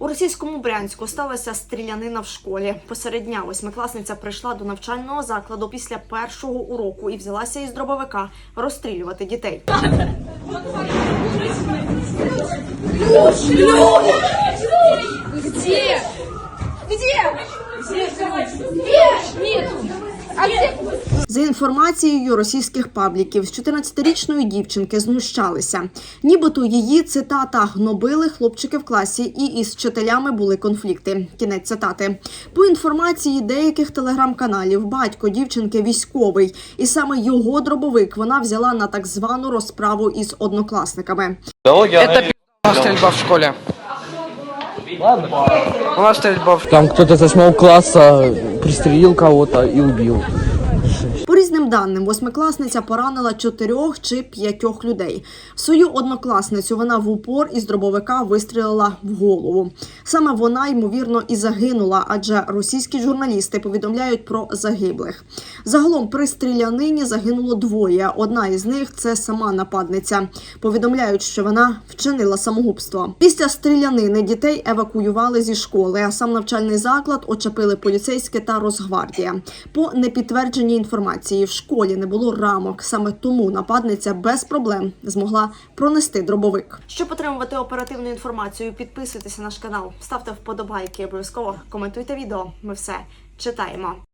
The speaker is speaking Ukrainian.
У російському Брянську сталася стрілянина в школі. Посеред дня восьмикласниця прийшла до навчального закладу після першого уроку і взялася із дробовика розстрілювати дітей. Где? Где? Где? За інформацією російських пабліків, з 14-річної дівчинки знущалися. Нібито її цитата гнобили хлопчики в класі, і із вчителями були конфлікти. Кінець цитати. По інформації деяких телеграм-каналів, батько дівчинки військовий, і саме його дробовик вона взяла на так звану розправу із однокласниками. Это пи***ная стрельба в школе. Ладно. У нас стрельба Там кто-то с восьмого класса пристрелил кого-то и убил. По різним даним, восьмикласниця поранила чотирьох чи п'ятьох людей. Свою однокласницю вона в упор із дробовика вистрілила в голову. Саме вона ймовірно і загинула, адже російські журналісти повідомляють про загиблих. Загалом при стрілянині загинуло двоє. Одна із них це сама нападниця. Повідомляють, що вона вчинила самогубство. Після стрілянини дітей евакуювали зі школи, а сам навчальний заклад очепили поліцейські та Росгвардія. По непідтвердженій інформації в школі не було рамок. Саме тому нападниця без проблем змогла пронести дробовик. Щоб отримувати оперативну інформацію, підписуйтесь на наш канал, ставте вподобайки, обов'язково коментуйте відео. Ми все читаємо.